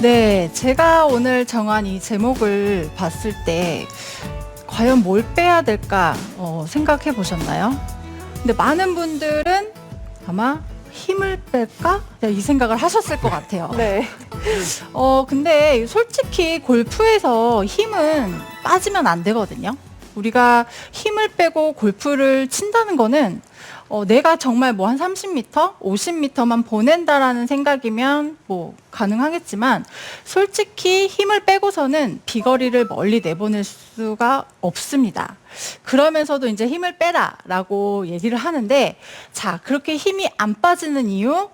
네, 제가 오늘 정한 이 제목을 봤을 때 과연 뭘 빼야 될까 어, 생각해 보셨나요? 근데 많은 분들은 아마 힘을 뺄까? 네, 이 생각을 하셨을 것 같아요. 네. 어, 근데 솔직히 골프에서 힘은 빠지면 안 되거든요. 우리가 힘을 빼고 골프를 친다는 거는 어, 내가 정말 뭐 한 30m, 50m만 보낸다라는 생각이면 뭐 가능하겠지만 솔직히 힘을 빼고서는 비거리를 멀리 내보낼 수가 없습니다. 그러면서도 이제 힘을 빼라라고 얘기를 하는데 자, 그렇게 힘이 안 빠지는 이유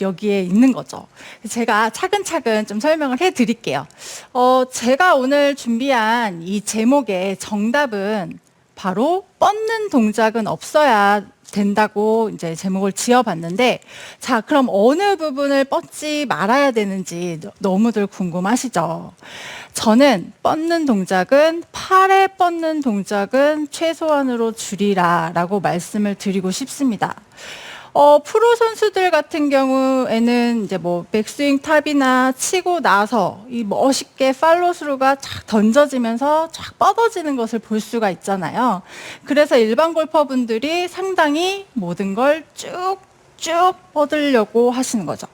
여기에 있는 거죠. 제가 차근차근 좀 설명을 해 드릴게요. 어, 제가 오늘 준비한 이 제목의 정답은 바로 뻗는 동작은 없어야 된다고 이제 제목을 지어봤는데, 자, 그럼 어느 부분을 뻗지 말아야 되는지 너- 너무들 궁금하시죠? 저는 뻗는 동작은 팔에 뻗는 동작은 최소한으로 줄이라 라고 말씀을 드리고 싶습니다. 어, 프로 선수들 같은 경우에는 이제 뭐 백스윙 탑이나 치고 나서 이 멋있게 팔로스루가 쫙 던져지면서 쫙 뻗어지는 것을 볼 수가 있잖아요. 그래서 일반 골퍼분들이 상당히 모든 걸 쭉 쭉 뻗으려고 하시는 거죠.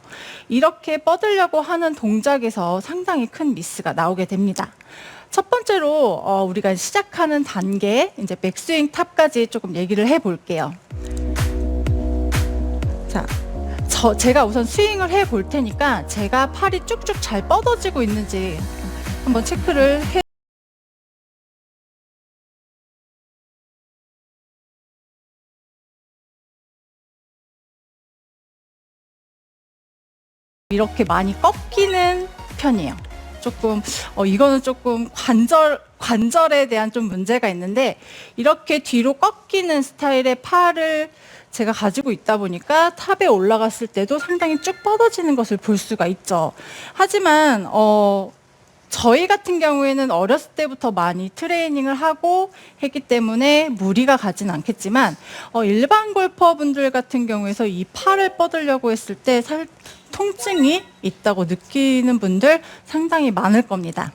이렇게 뻗으려고 하는 동작에서 상당히 큰 미스가 나오게 됩니다. 첫 번째로 어, 우리가 시작하는 단계, 이제 백스윙 탑까지 조금 얘기를 해볼게요. 자, 저 제가 우선 스윙을 해 볼 테니까 제가 팔이 쭉쭉 잘 뻗어지고 있는지 한번 체크를 해. 이렇게 많이 꺾이는 편이에요. 조금 어 이거는 조금 관절 관절에 대한 좀 문제가 있는데 이렇게 뒤로 꺾이는 스타일의 팔을 제가 가지고 있다 보니까 탑에 올라갔을 때도 상당히 쭉 뻗어지는 것을 볼 수가 있죠. 하지만 어 저희 같은 경우에는 어렸을 때부터 많이 트레이닝을 하고 했기 때문에 무리가 가진 않겠지만 어, 일반 골퍼분들 같은 경우에서 이 팔을 뻗으려고 했을 때 살, 통증이 있다고 느끼는 분들 상당히 많을 겁니다.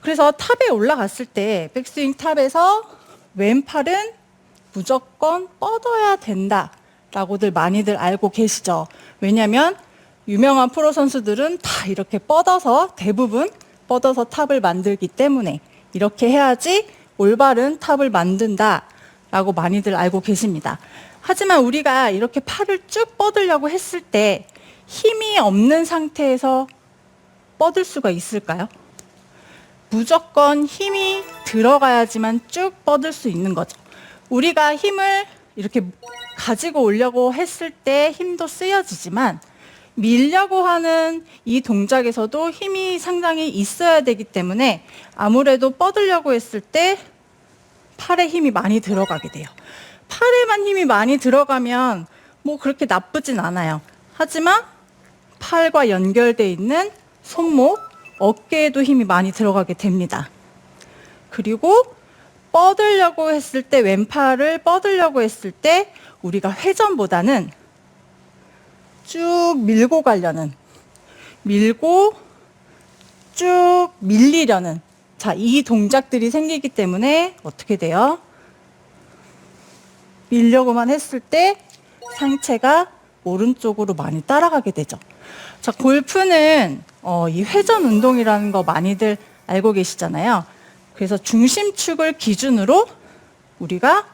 그래서 탑에 올라갔을 때 백스윙 탑에서 왼팔은 무조건 뻗어야 된다 라고들 많이들 알고 계시죠. 왜냐하면 유명한 프로 선수들은 다 이렇게 뻗어서 대부분 뻗어서 탑을 만들기 때문에 이렇게 해야지 올바른 탑을 만든다 라고 많이들 알고 계십니다. 하지만 우리가 이렇게 팔을 쭉 뻗으려고 했을 때 힘이 없는 상태에서 뻗을 수가 있을까요? 무조건 힘이 들어가야지만 쭉 뻗을 수 있는 거죠. 우리가 힘을 이렇게 가지고 오려고 했을 때 힘도 쓰여지지만 밀려고 하는 이 동작에서도 힘이 상당히 있어야 되기 때문에 아무래도 뻗으려고 했을 때 팔에 힘이 많이 들어가게 돼요. 팔에만 힘이 많이 들어가면 뭐 그렇게 나쁘진 않아요. 하지만 팔과 연결돼 있는 손목, 어깨에도 힘이 많이 들어가게 됩니다. 그리고 뻗으려고 했을 때 왼팔을 뻗으려고 했을 때 우리가 회전보다는 쭉 밀고 가려는 밀고 쭉 밀리려는 자, 이 동작들이 생기기 때문에 어떻게 돼요? 밀려고만 했을 때 상체가 오른쪽으로 많이 따라가게 되죠. 자, 골프는 어, 이 회전 운동이라는 거 많이들 알고 계시잖아요. 그래서 중심축을 기준으로 우리가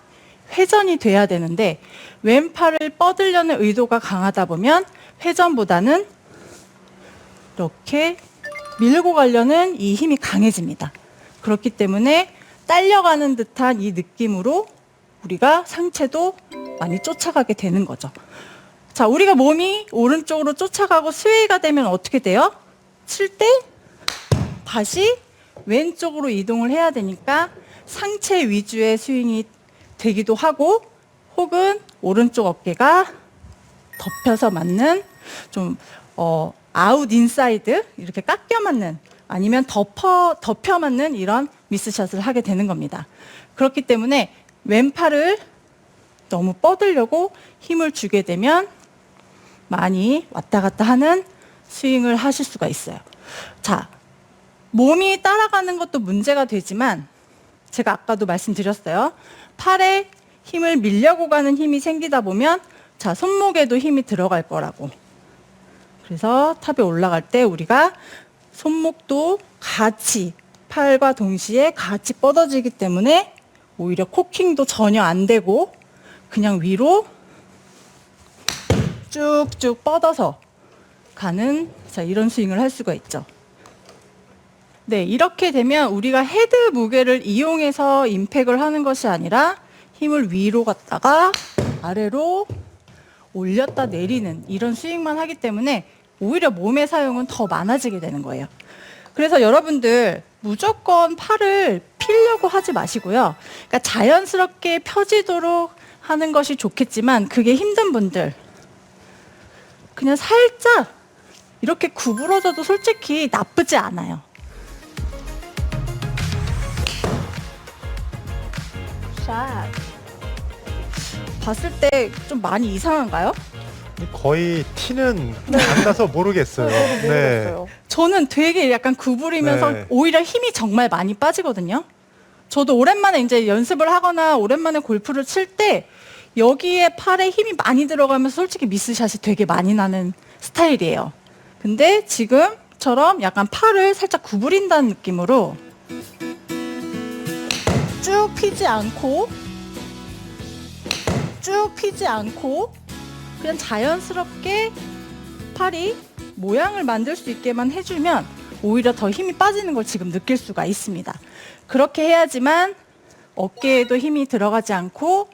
회전이 돼야 되는데 왼팔을 뻗으려는 의도가 강하다 보면 회전보다는 이렇게 밀고 가려는 이 힘이 강해집니다. 그렇기 때문에 딸려가는 듯한 이 느낌으로 우리가 상체도 많이 쫓아가게 되는 거죠. 자, 우리가 몸이 오른쪽으로 쫓아가고 스웨이가 되면 어떻게 돼요? 칠 때 다시 왼쪽으로 이동을 해야 되니까 상체 위주의 스윙이 되기도 하고 혹은 오른쪽 어깨가 덮여서 맞는 좀 어, 아웃 인사이드 이렇게 깎여 맞는 아니면 덮어 덮여 맞는 이런 미스샷을 하게 되는 겁니다. 그렇기 때문에 왼팔을 너무 뻗으려고 힘을 주게 되면 많이 왔다 갔다 하는 스윙을 하실 수가 있어요. 자, 몸이 따라가는 것도 문제가 되지만 제가 아까도 말씀드렸어요. 팔에 힘을 밀려고 가는 힘이 생기다 보면 자, 손목에도 힘이 들어갈 거라고. 그래서 탑에 올라갈 때 우리가 손목도 같이 팔과 동시에 같이 뻗어지기 때문에 오히려 코킹도 전혀 안 되고 그냥 위로 쭉쭉 뻗어서 가는 자, 이런 스윙을 할 수가 있죠. 네, 이렇게 되면 우리가 헤드 무게를 이용해서 임팩을 하는 것이 아니라 힘을 위로 갔다가 아래로 올렸다 내리는 이런 스윙만 하기 때문에 오히려 몸의 사용은 더 많아지게 되는 거예요. 그래서 여러분들 무조건 팔을 피려고 하지 마시고요. 그러니까 자연스럽게 펴지도록 하는 것이 좋겠지만 그게 힘든 분들 그냥 살짝 이렇게 구부러져도 솔직히 나쁘지 않아요. 샷. 봤을 때 좀 많이 이상한가요? 거의 티는 안 나서 모르겠어요. 네. 모르겠어요. 저는 되게 약간 구부리면서 네. 오히려 힘이 정말 많이 빠지거든요. 저도 오랜만에 이제 연습을 하거나 오랜만에 골프를 칠 때 여기에 팔에 힘이 많이 들어가면서 솔직히 미스샷이 되게 많이 나는 스타일이에요. 근데 지금처럼 약간 팔을 살짝 구부린다는 느낌으로 쭉 피지 않고 쭉 피지 않고 그냥 자연스럽게 팔이 모양을 만들 수 있게만 해주면 오히려 더 힘이 빠지는 걸 지금 느낄 수가 있습니다. 그렇게 해야지만 어깨에도 힘이 들어가지 않고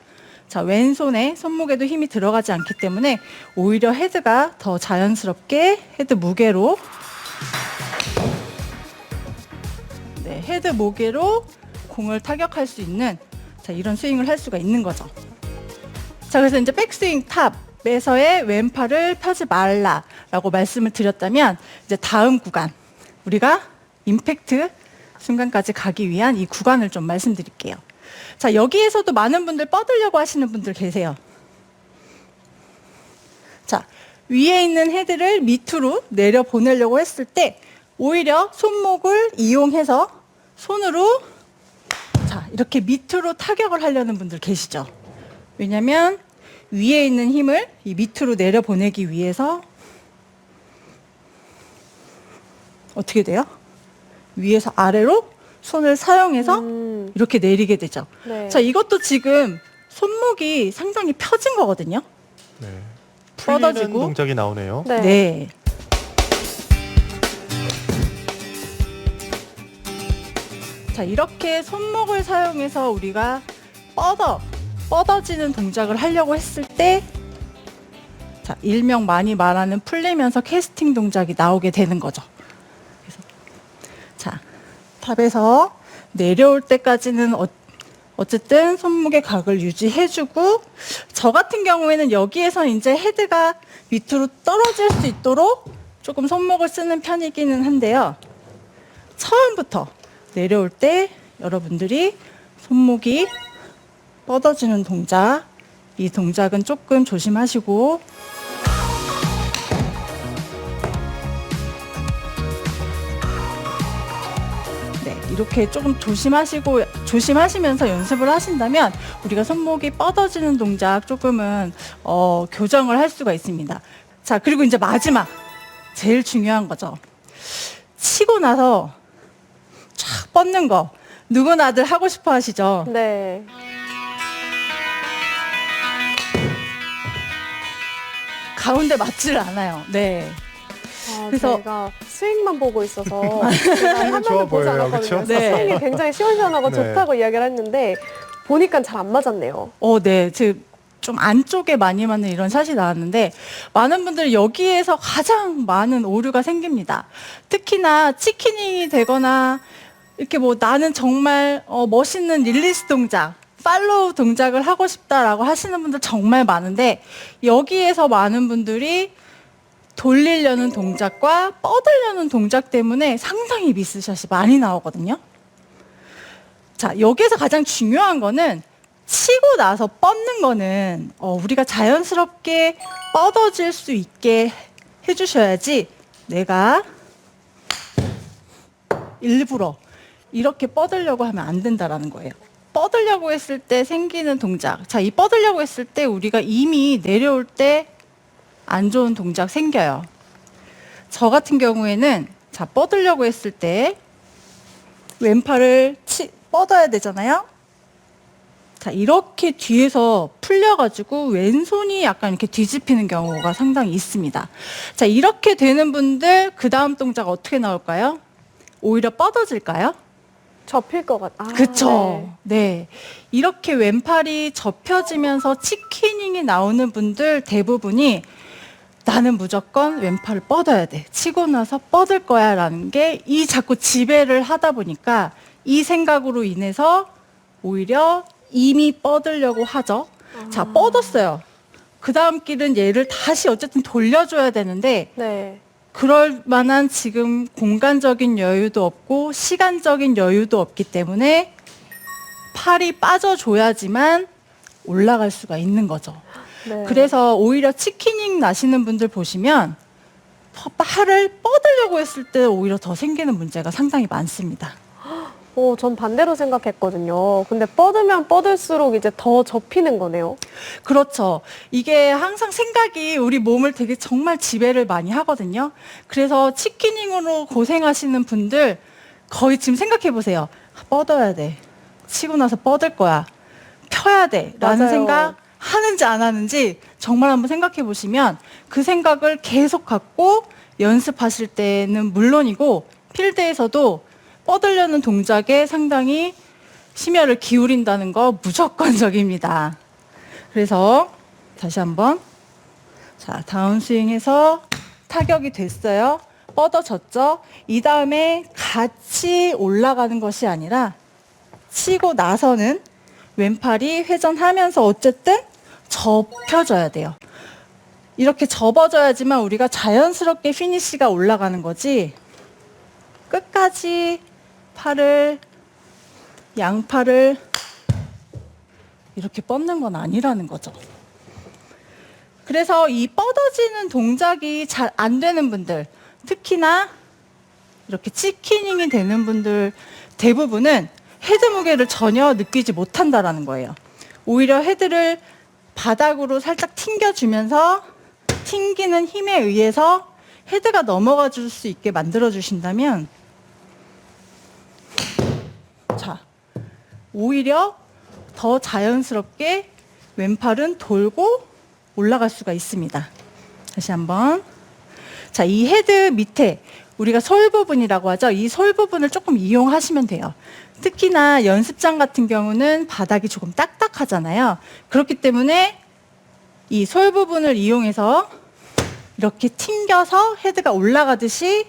자, 왼손에 손목에도 힘이 들어가지 않기 때문에 오히려 헤드가 더 자연스럽게 헤드 무게로 네, 헤드 무게로 공을 타격할 수 있는 자, 이런 스윙을 할 수가 있는 거죠. 자, 그래서 이제 백스윙 탑 에서의 왼팔을 펴지 말라라고 말씀을 드렸다면 이제 다음 구간 우리가 임팩트 순간까지 가기 위한 이 구간을 좀 말씀드릴게요. 자, 여기에서도 많은 분들 뻗으려고 하시는 분들 계세요. 자, 위에 있는 헤드를 밑으로 내려 보내려고 했을 때 오히려 손목을 이용해서 손으로 자, 이렇게 밑으로 타격을 하려는 분들 계시죠? 왜냐면 위에 있는 힘을 이 밑으로 내려 보내기 위해서 어떻게 돼요? 위에서 아래로 손을 사용해서 음, 이렇게 내리게 되죠. 네. 자, 이것도 지금 손목이 상당히 펴진 거거든요. 네. 풀리는 뻗어지고. 동작이 나오네요. 네. 네. 자, 이렇게 손목을 사용해서 우리가 뻗어, 뻗어지는 동작을 하려고 했을 때, 자, 일명 많이 말하는 풀리면서 캐스팅 동작이 나오게 되는 거죠. 탑에서 내려올 때까지는 어, 어쨌든 손목의 각을 유지해주고 저 같은 경우에는 여기에서 이제 헤드가 밑으로 떨어질 수 있도록 조금 손목을 쓰는 편이기는 한데요. 처음부터 내려올 때 여러분들이 손목이 뻗어지는 동작, 이 동작은 조금 조심하시고 이렇게 조금 조심하시고 조심하시면서 연습을 하신다면 우리가 손목이 뻗어지는 동작 조금은 어, 교정을 할 수가 있습니다. 자, 그리고 이제 마지막 제일 중요한 거죠. 치고 나서 쫙 뻗는 거 누구나들 하고 싶어 하시죠. 네. 가운데 맞지를 않아요. 네. 아, 그래서- 제가 스윙만 보고 있어서 화면을 좋아 보지 보여요, 않았거든요. 그쵸? 네. 스윙이 굉장히 시원시원하고 네. 좋다고 이야기를 했는데 보니까 잘 안 맞았네요. 어, 네. 좀 안쪽에 많이 맞는 이런 샷이 나왔는데 많은 분들이 여기에서 가장 많은 오류가 생깁니다. 특히나 치킨이 되거나 이렇게 뭐 나는 정말 어, 멋있는 릴리스 동작, 팔로우 동작을 하고 싶다라고 하시는 분들 정말 많은데 여기에서 많은 분들이 돌리려는 동작과 뻗으려는 동작 때문에 상당히 미스샷이 많이 나오거든요. 자, 여기에서 가장 중요한 거는 치고 나서 뻗는 거는 어, 우리가 자연스럽게 뻗어질 수 있게 해주셔야지 내가 일부러 이렇게 뻗으려고 하면 안 된다라는 거예요. 뻗으려고 했을 때 생기는 동작. 자, 이 뻗으려고 했을 때 우리가 이미 내려올 때 안 좋은 동작 생겨요. 저 같은 경우에는 자, 뻗으려고 했을 때 왼팔을 치, 뻗어야 되잖아요. 자, 이렇게 뒤에서 풀려가지고 왼손이 약간 이렇게 뒤집히는 경우가 상당히 있습니다. 자, 이렇게 되는 분들 그 다음 동작 어떻게 나올까요? 오히려 뻗어질까요? 접힐 것 같. 아, 그쵸. 네. 이렇게 왼팔이 접혀지면서 치키닝이 나오는 분들 대부분이 나는 무조건 왼팔을 뻗어야 돼. 치고 나서 뻗을 거야. 라는 게 이 자꾸 지배를 하다 보니까 이 생각으로 인해서 오히려 이미 뻗으려고 하죠. 자, 뻗었어요. 그 다음 길은 얘를 다시 어쨌든 돌려줘야 되는데 네. 그럴 만한 지금 공간적인 여유도 없고 시간적인 여유도 없기 때문에 팔이 빠져줘야지만 올라갈 수가 있는 거죠. 네. 그래서 오히려 치키닝 나시는 분들 보시면 팔을 뻗으려고 했을 때 오히려 더 생기는 문제가 상당히 많습니다. 어, 전 반대로 생각했거든요. 근데 뻗으면 뻗을수록 이제 더 접히는 거네요. 그렇죠. 이게 항상 생각이 우리 몸을 되게 정말 지배를 많이 하거든요. 그래서 치키닝으로 고생하시는 분들 거의 지금 생각해 보세요. 뻗어야 돼. 치고 나서 뻗을 거야. 펴야 돼. 라는 맞아요. 생각 하는지 안 하는지 정말 한번 생각해 보시면 그 생각을 계속 갖고 연습하실 때는 물론이고 필드에서도 뻗으려는 동작에 상당히 심혈을 기울인다는 거 무조건적입니다. 그래서 다시 한번 자 다운 스윙해서 타격이 됐어요. 뻗어졌죠. 이 다음에 같이 올라가는 것이 아니라 치고 나서는 왼팔이 회전하면서 어쨌든 접혀져야 돼요. 이렇게 접어져야지만 우리가 자연스럽게 피니시가 올라가는 거지. 끝까지 팔을 양팔을 이렇게 뻗는 건 아니라는 거죠. 그래서 이 뻗어지는 동작이 잘 안 되는 분들, 특히나 이렇게 치키닝이 되는 분들 대부분은 헤드 무게를 전혀 느끼지 못한다라는 거예요. 오히려 헤드를 바닥으로 살짝 튕겨주면서 튕기는 힘에 의해서 헤드가 넘어가 줄 수 있게 만들어 주신다면 자, 오히려 더 자연스럽게 왼팔은 돌고 올라갈 수가 있습니다. 다시 한번. 자, 이 헤드 밑에 우리가 솔 부분이라고 하죠. 이 솔 부분을 조금 이용하시면 돼요. 특히나 연습장 같은 경우는 바닥이 조금 딱딱하잖아요. 그렇기 때문에 이 솔 부분을 이용해서 이렇게 튕겨서 헤드가 올라가듯이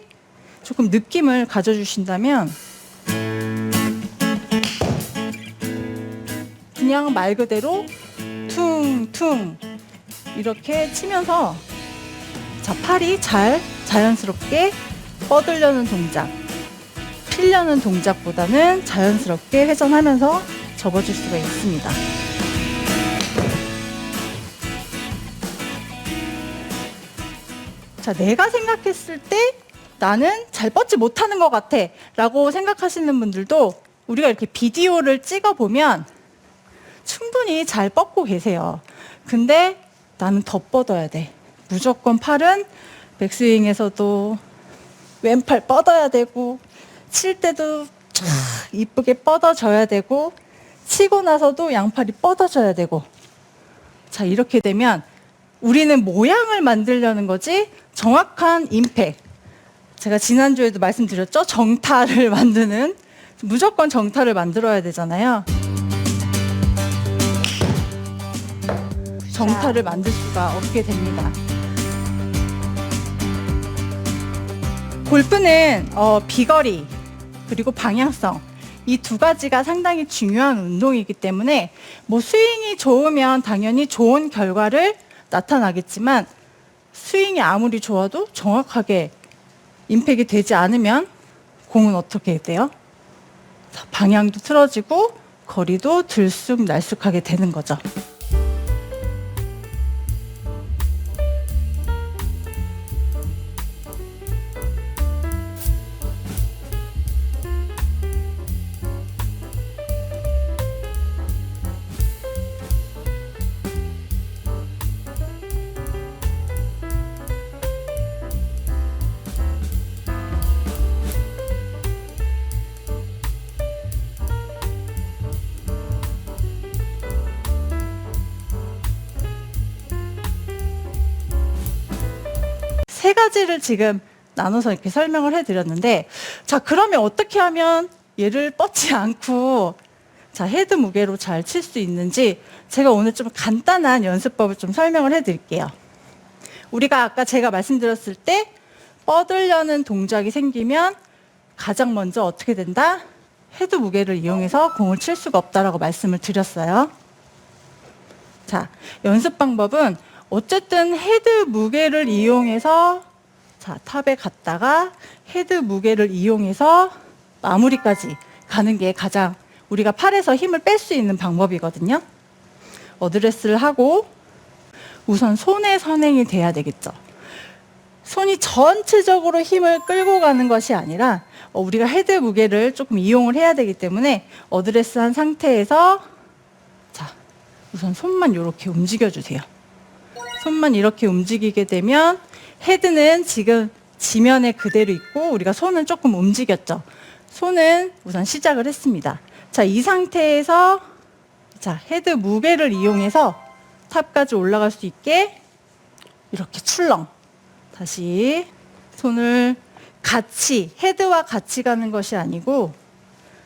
조금 느낌을 가져주신다면 그냥 말 그대로 퉁퉁 이렇게 치면서 자 팔이 잘 자연스럽게 뻗으려는 동작 필려는 동작보다는 자연스럽게 회전하면서 접어줄 수가 있습니다. 자, 내가 생각했을 때 나는 잘 뻗지 못하는 것 같아 라고 생각하시는 분들도 우리가 이렇게 비디오를 찍어 보면 충분히 잘 뻗고 계세요. 근데 나는 더 뻗어야 돼. 무조건 팔은 백스윙에서도 왼팔 뻗어야 되고 칠 때도 쫙 이쁘게 뻗어져야 되고 치고 나서도 양팔이 뻗어져야 되고. 자 이렇게 되면 우리는 모양을 만들려는 거지 정확한 임팩. 제가 지난주에도 말씀드렸죠? 정타를 만드는. 무조건 정타를 만들어야 되잖아요. 정타를 만들 수가 없게 됩니다. 골프는 어, 비거리 그리고 방향성 이 두 가지가 상당히 중요한 운동이기 때문에 뭐 스윙이 좋으면 당연히 좋은 결과를 나타나겠지만 스윙이 아무리 좋아도 정확하게 임팩이 되지 않으면 공은 어떻게 돼요? 자, 방향도 틀어지고 거리도 들쑥날쑥하게 되는 거죠. 가지를 지금 나눠서 이렇게 설명을 해드렸는데, 자, 그러면 어떻게 하면 얘를 뻗지 않고, 자, 헤드 무게로 잘 칠 수 있는지, 제가 오늘 좀 간단한 연습법을 좀 설명을 해드릴게요. 우리가 아까 제가 말씀드렸을 때, 뻗으려는 동작이 생기면 가장 먼저 어떻게 된다? 헤드 무게를 이용해서 공을 칠 수가 없다라고 말씀을 드렸어요. 자, 연습 방법은 어쨌든 헤드 무게를 이용해서 자, 탑에 갔다가 헤드 무게를 이용해서 마무리까지 가는 게 가장 우리가 팔에서 힘을 뺄 수 있는 방법이거든요. 어드레스를 하고 우선 손의 선행이 돼야 되겠죠. 손이 전체적으로 힘을 끌고 가는 것이 아니라 어, 우리가 헤드 무게를 조금 이용을 해야 되기 때문에 어드레스 한 상태에서 자 우선 손만 이렇게 움직여 주세요. 손만 이렇게 움직이게 되면 헤드는 지금 지면에 그대로 있고 우리가 손은 조금 움직였죠. 손은 우선 시작을 했습니다. 자, 이 상태에서 자, 헤드 무게를 이용해서 탑까지 올라갈 수 있게 이렇게 출렁. 다시 손을 같이 헤드와 같이 가는 것이 아니고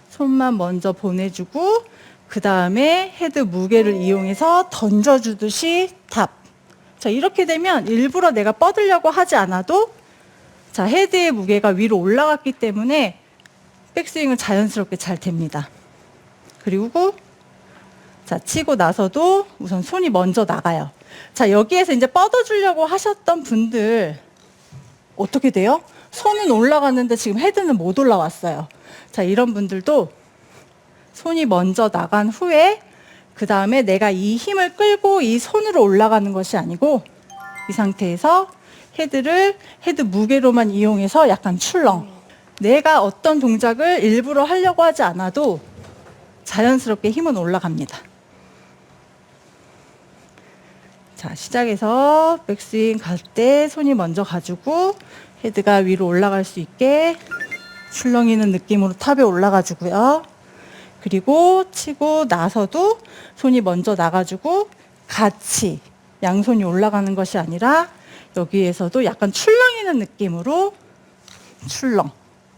손만 먼저 보내주고 그 다음에 헤드 무게를 이용해서 던져주듯이 탑. 자 이렇게 되면 일부러 내가 뻗으려고 하지 않아도 자 헤드의 무게가 위로 올라갔기 때문에 백스윙은 자연스럽게 잘 됩니다. 그리고 자 치고 나서도 우선 손이 먼저 나가요. 자 여기에서 이제 뻗어주려고 하셨던 분들 어떻게 돼요? 손은 올라갔는데 지금 헤드는 못 올라왔어요. 자 이런 분들도 손이 먼저 나간 후에 그 다음에 내가 이 힘을 끌고 이 손으로 올라가는 것이 아니고 이 상태에서 헤드를 헤드 무게로만 이용해서 약간 출렁. 내가 어떤 동작을 일부러 하려고 하지 않아도 자연스럽게 힘은 올라갑니다. 자, 시작해서 백스윙 갈 때 손이 먼저 가지고 헤드가 위로 올라갈 수 있게 출렁이는 느낌으로 탑에 올라가지고요. 그리고 치고 나서도 손이 먼저 나가지고 같이 양손이 올라가는 것이 아니라 여기에서도 약간 출렁이는 느낌으로 출렁.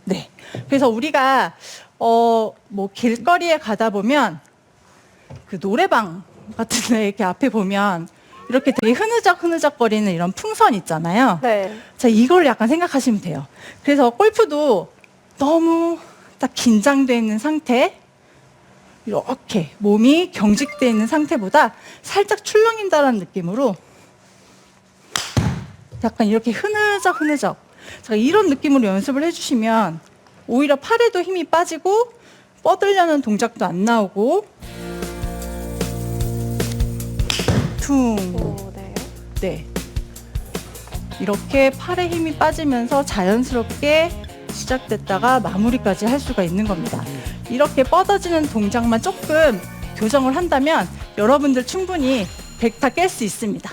네. 그래서 우리가 어 뭐 길거리에 가다 보면 그 노래방 같은 데 이렇게 앞에 보면 이렇게 되게 흐느적 흐느적 거리는 이런 풍선 있잖아요. 네. 자, 이걸 약간 생각하시면 돼요. 그래서 골프도 너무 딱 긴장되어 있는 상태, 이렇게 몸이 경직되어 있는 상태보다 살짝 출렁인다라는 느낌으로 약간 이렇게 흐느적 흐느적. 자, 이런 느낌으로 연습을 해주시면 오히려 팔에도 힘이 빠지고 뻗으려는 동작도 안 나오고 퉁. 오, 네. 네. 이렇게 팔에 힘이 빠지면서 자연스럽게 시작됐다가 마무리까지 할 수가 있는 겁니다. 이렇게 뻗어지는 동작만 조금 교정을 한다면 여러분들 충분히 100타 깰 수 있습니다.